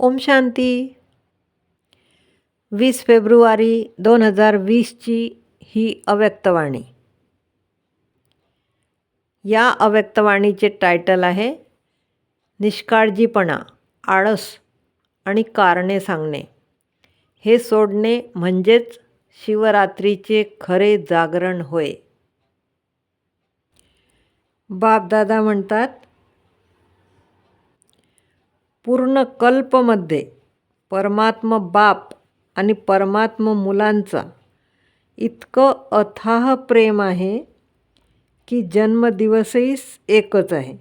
ओम शांती. वीस फेब्रुवारी दोन हजार वीसची ही अव्यक्तवाणी या अव्यक्तवाणीचे टायटल आहे निष्काळजीपणा आळस आणि कारणे सांगणे. हे सोडणे म्हणजेच शिवरात्रीचे खरे जागरण होय. बापदादा म्हणतात पूर्ण कल्पमध्ये परमात्म बाप आणि परमात्म मुलांचा इतकं अथाह प्रेम आहे की जन्मदिवसही एकच आहे.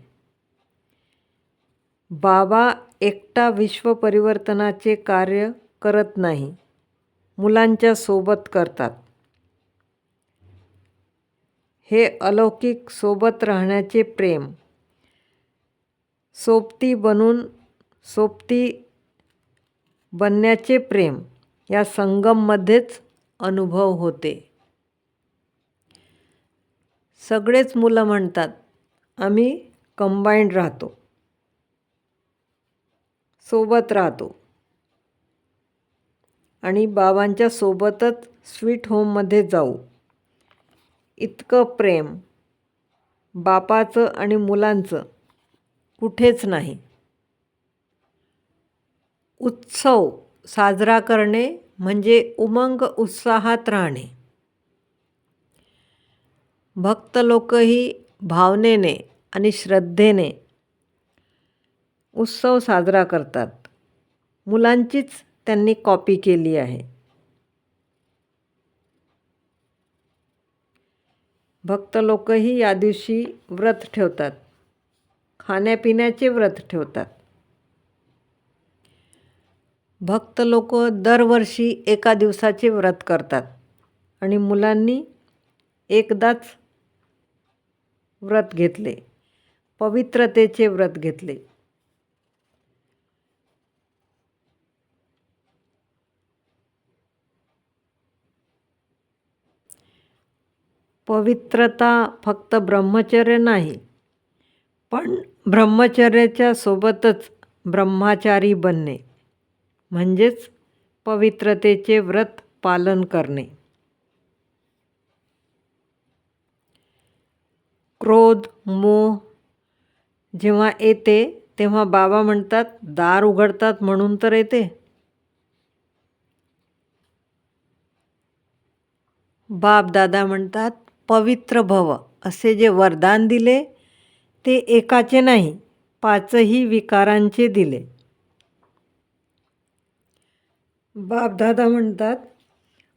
बाबा एकटा विश्वपरिवर्तनाचे कार्य करत नाही मुलांच्या सोबत करतात. हे अलौकिक सोबत राहण्याचे प्रेम सोबती बनून सोबती बनण्याचे प्रेम या संगममध्येच अनुभव होते. सगळेच मुलं म्हणतात आम्ही कंबाईंड राहतो. सोबत राहतो. आणि बाबांच्या सोबतच स्वीट होममध्ये जाऊ. इतकं प्रेम बापाचं आणि मुलांचं कुठेच नाही. उत्सव साजरा करणे म्हणजे उमंग उत्साहात राहणे. भक्त लोकही भावनेने आणि श्रद्धेने उत्सव साजरा करतात. मुलांचीच त्यांनी कॉपी केली आहे. भक्त लोकही या दिवशी व्रत ठेवतात. खाण्यापिण्याचे व्रत ठेवतात. भक्त लोक दरवर्षी एका दिवसाचे व्रत करतात. आणि मुलांनी एकदाच व्रत घेतले. पवित्रतेचे व्रत घेतले. पवित्रता फक्त ब्रह्मचर्य नाही पण ब्रह्मचर्याच्या सोबतच ब्रह्माचारी बनणे. म्हणजेच पवित्रतेचे व्रत पालन करणे. क्रोध मोह जेव्हा येते तेव्हा बाबा म्हणतात दार उघडतात म्हणून तर येते. बाप दादा म्हणतात पवित्र भव. असे जे वरदान दिले ते एकाचे नाही पाचही विकारांचे दिले. बापदादा म्हणतात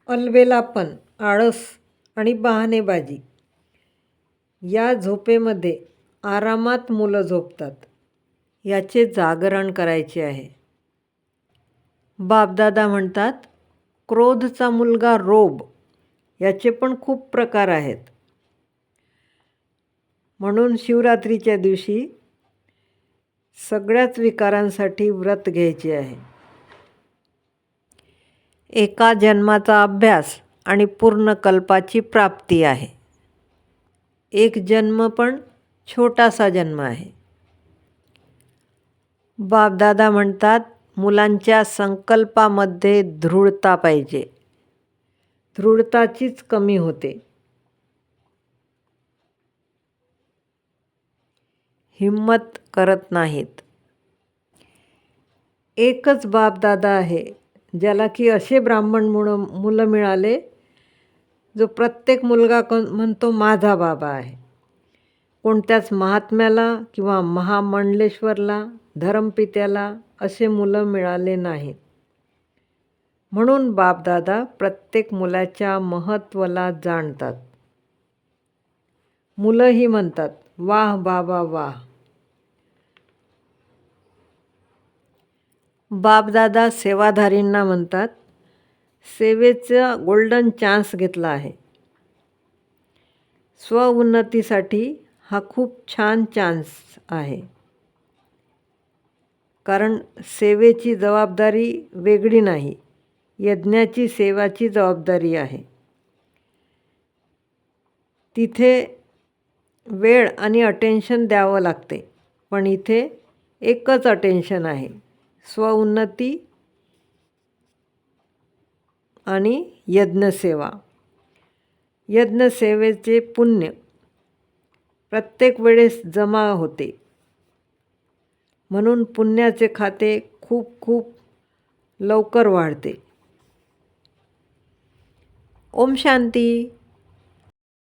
अलबेलापण आळस आणि बहाणेबाजी. या झोपेमध्ये आरामात मुलं झोपतात. याचे जागरण करायचे आहे. बापदादा म्हणतात क्रोधचा मुलगा रोब याचे पण खूप प्रकार आहेत. म्हणून शिवरात्रीच्या दिवशी सगळ्याच विकारांसाठी व्रत घ्यायचे आहे. एका जन्माचा अभ्यास आणि पूर्ण कल्पाची प्राप्ती आहे. एक जन्म पण छोटासा जन्म आहे. बापदादा म्हणतात मुलांच्या संकल्पामध्ये दृढता पाहिजे. दृढताचीच कमी होते. हिम्मत करत नाहीत. एकच बापदादा आहे. ज्याला की असे ब्राह्मण मुळं मुलं मिळाले जो प्रत्येक मुलगा क म्हणतो माझा बाबा आहे. कोणत्याच महात्म्याला किंवा महामंडलेश्वरला धर्मपित्याला असे मुलं मिळाले नाहीत. म्हणून बापदादा प्रत्येक मुलाच्या महत्त्वाला जाणतात. मुलंही म्हणतात वाह बाबा वाह. बापदादा सेवाधारींना म्हणतात सेवेचा गोल्डन चान्स घेतला आहे. स्वउन्नतीसाठी हा खूप छान चान्स आहे. कारण सेवेची जबाबदारी वेगळी नाही यज्ञाची सेवाची जबाबदारी आहे. तिथे वेळ आणि अटेन्शन द्यावं लागते पण इथे एकच अटेन्शन आहे. स्वउन्नती आणि यज्ञसेवा. यज्ञसेवेचे पुण्य प्रत्येक वेळेस जमा होते. म्हणून पुण्याचे खाते खूप खूप लवकर वाढते. ओम शांती.